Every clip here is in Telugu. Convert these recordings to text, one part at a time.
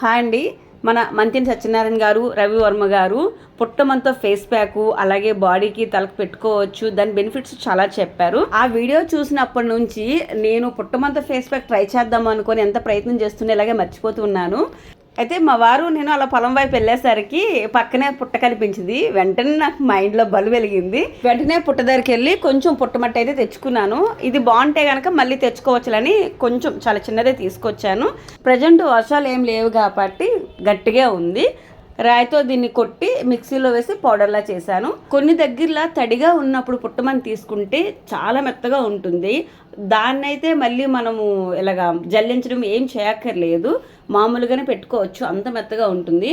హాయ్ అండి. మన మంతిని సత్యనారాయణ గారు రవివర్మ గారు పుట్టమంతో ఫేస్ ప్యాక్ అలాగే బాడీకి తలకు పెట్టుకోవచ్చు దాని బెనిఫిట్స్ చాలా చెప్పారు. ఆ వీడియో చూసినప్పటి నుంచి నేను పుట్టమంతో ఫేస్ ప్యాక్ ట్రై చేద్దాం అనుకొని ఎంత ప్రయత్నం చేస్తున్నా ఇలాగే మర్చిపోతున్నాను అయితే మా వారు నేను అలా పొలం వైపు వెళ్ళేసరికి పక్కనే పుట్ట కనిపించింది. వెంటనే నాకు మైండ్లో బలు వెలిగింది. వెంటనే పుట్ట దగ్గరికి వెళ్ళి కొంచెం పుట్టమట్టి అయితే తెచ్చుకున్నాను. ఇది బాగుంటే కనుక మళ్ళీ తెచ్చుకోవచ్చులని కొంచెం చాలా చిన్నదే తీసుకొచ్చాను. ప్రజెంట్ వర్షాలు ఏం లేవు కాబట్టి గట్టిగా ఉంది. రాయితో దీన్ని కొట్టి మిక్సీలో వేసి పౌడర్లా చేశాను. కొన్ని దగ్గరలా తడిగా ఉన్నప్పుడు పుట్టమని తీసుకుంటే చాలా మెత్తగా ఉంటుంది. దాన్నైతే మళ్ళీ మనము ఇలాగా జల్లించడం ఏం చేయక్కర్లేదు. మామూలుగానే పెట్టుకోవచ్చు. అంత మెత్తగా ఉంటుంది.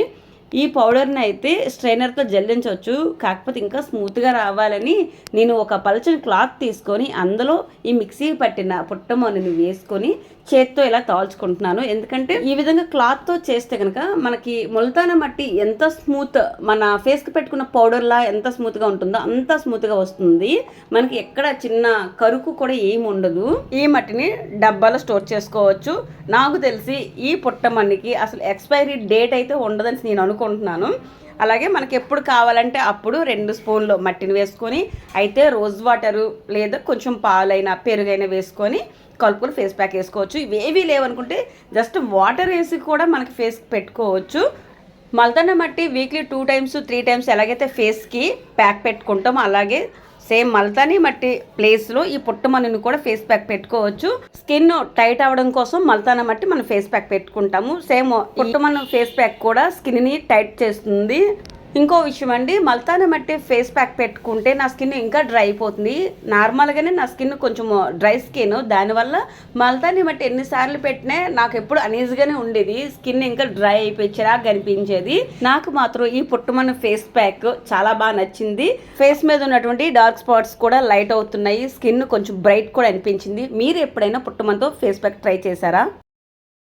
ఈ పౌడర్ని అయితే స్ట్రైనర్తో జల్లించవచ్చు. కాకపోతే ఇంకా స్మూత్గా రావాలని నేను ఒక పలచని క్లాత్ తీసుకొని అందులో ఈ మిక్సీ పట్టిన పుట్టమోనని వేసుకొని చేత్తో ఇలా తాల్చుకుంటున్నాను. ఎందుకంటే ఈ విధంగా క్లాత్తో చేస్తే కనుక మనకి ముల్తాన మట్టి ఎంత స్మూత్ మన ఫేస్కి పెట్టుకున్న పౌడర్లా ఎంత స్మూత్గా ఉంటుందో అంత స్మూత్గా వస్తుంది. మనకి ఎక్కడ చిన్న కరుకు కూడా ఏమి ఉండదు. ఈ మట్టిని డబ్బాలో స్టోర్ చేసుకోవచ్చు. నాకు తెలిసి ఈ పుట్టమన్నికి అసలు ఎక్స్పైరీ డేట్ అయితే ఉండదని నేను అనుకుంటున్నాను. అలాగే మనకి ఎప్పుడు కావాలంటే అప్పుడు రెండు స్పూన్లు మట్టిని వేసుకొని అయితే రోజ్ వాటరు లేదా కొంచెం పాలైనా పెరుగైనా వేసుకొని కలుపుకొని ఫేస్ ప్యాక్ వేసుకోవచ్చు. ఇవేవీ లేవనుకుంటే జస్ట్ వాటర్ వేసి కూడా మనకి ఫేస్ పెట్టుకోవచ్చు. మల్తన్న మట్టి weekly two times three times ఎలాగైతే ఫేస్కి ప్యాక్ పెట్టుకుంటామో అలాగే సేమ్ మల్తాని మట్టి ప్లేస్లో ఈ పుట్టమన్నుని కూడా ఫేస్ ప్యాక్ పెట్టుకోవచ్చు. స్కిన్ టైట్ అవ్వడం కోసం మల్తాన మట్టి మనం ఫేస్ ప్యాక్ పెట్టుకుంటాము. సేమ్ పుట్టమన్ను ఫేస్ ప్యాక్ కూడా స్కిన్ని టైట్ చేస్తుంది. ఇంకో విషయం అండి మల్తాన మట్టి ఫేస్ ప్యాక్ పెట్టుకుంటే నా స్కిన్ ఇంకా డ్రై అయిపోతుంది. నార్మల్గానే నా స్కిన్ కొంచెం uh, డ్రై స్కిన్ దానివల్ల మల్తాని మట్టి ఎన్నిసార్లు పెట్టినా నాకు ఎప్పుడు అనీజీగానే ఉండేది. స్కిన్ ఇంకా డ్రై అయిపోయి చిరాకు కనిపించేది నాకు మాత్రం ఈ పుట్టమన్న ఫేస్ ప్యాక్ చాలా బాగా నచ్చింది. ఫేస్ మీద ఉన్నటువంటి డార్క్ స్పాట్స్ కూడా లైట్ అవుతున్నాయి. స్కిన్ కొంచెం బ్రైట్ కూడా అనిపించింది. మీరు ఎప్పుడైనా పుట్టమన్తో ఫేస్ ప్యాక్ ట్రై చేశారా?